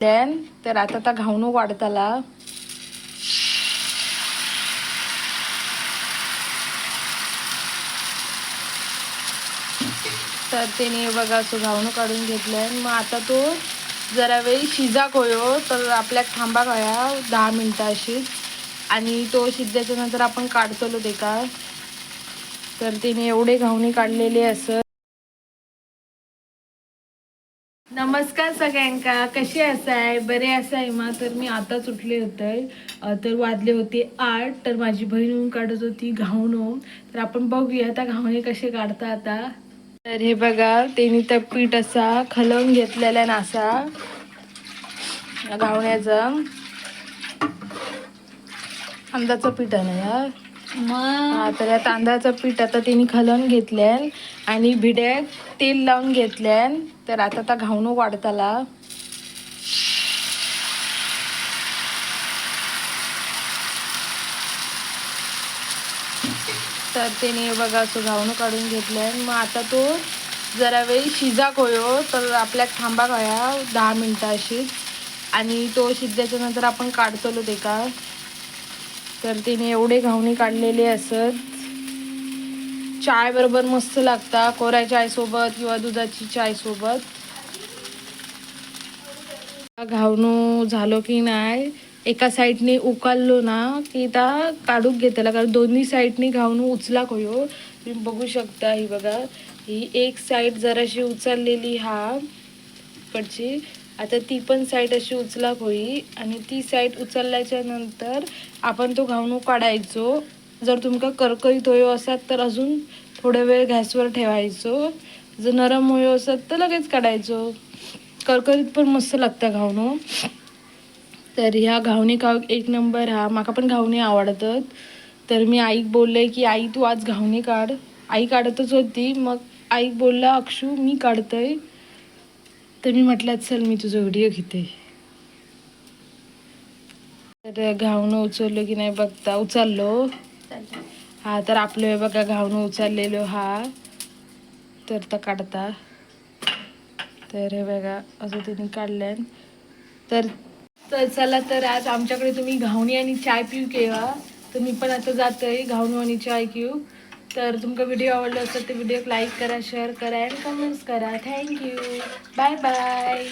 Then तर आता त्या घावणूक वाढताला. तर त्याने बघा असं घावणं काढून घेतलंय मग आता तो जरा वेळ शिजा कोयो तर आपल्याक थांबा कया दहा मिनटं अशीच आणि तो शिजल्याच्या नंतर आपण काढतलो ते का तर तिने एवढे घावणे काढलेले असत नमस्कार सगळ्यांका. कसे असाय? बरे असाय मा? तर मी आताच उठले होते. तर वाजले होते आठ. तर माझी बहीण होऊन काढत होती घावणं तर आपण बघूया आता घावणे कसे काढता आता. तर हे बघा त्यांनी तर पीठ असा खलवून घेतलेला ना असा. या घावण्याचं. अंदाचं पीठ आहे ना या मग तर या तांदळाचं पीठ आता त्यांनी खलवून घेतल्यान आणि भिड्याक तेल लावून घेतल्यान तर आता आता घावणूक वाढताला. तर त्याने बघा असं घावणं काढून घेतल्यान मग आता तो जरा वेळ शिजा कोयो तर आपल्याक थांबा कया दहा मिनटं अशीच. आणि तो शिजल्याच्या नंतर आपण काढतलो ते का. तर तिने एवढे घावणी काढलेले असत. चाय बरोबर मस्त लागता कोऱ्या चाय सोबत किंवा दुधाची चाय सोबत. घावणू झालो की नाही एका साईडने उकाललो ना की ता काढूक घेतला कारण दोन्ही साईडने घावणू उचला होयो तुम्ही बघू शकता ही बघा ही एक साईड जराशी उचललेली हा कडची आता ती पण साईड अशी उचला होई आणि ती साईड उचलल्याच्या नंतर आपण तो घावणू काढायचो. जर तुमका करकरीत होयो असत तर अजून थोडा वेळ गॅसवर ठेवायचो. जर नरम होयो असत तर लगेच काढायचो. करकरीत पण मस्त लागतं घावणू तर ह्या घावणी का एक नंबर हा. माका पण घावणी आवडतात. तर मी आईक बोलले की आई तू आज घावणी काढ. आई काढतच होती. मग आईक बोलला अक्षू मी काढतंय. तर मी म्हटलं चल मी तुझा व्हिडिओ घेते. तर घावणं उचललो की नाही बघता उचललो. हा तर आपलं हे बघा घावणं उचललेलो हा. तर तर काढता. तर हे बघा असं तिने काढल्यान तर तर चला तर आज आमच्याकडे तुम्ही घावणी आणि चाय पिऊ केव्हा? तर मी पण आता जातोय घावणू आणि चाय पिऊ. तर तुमका व्हिडिओ आवडलो असेल तर व्हिडिओ लाईक करा शेअर करा अँड कमेंट्स करा. Thank you bye bye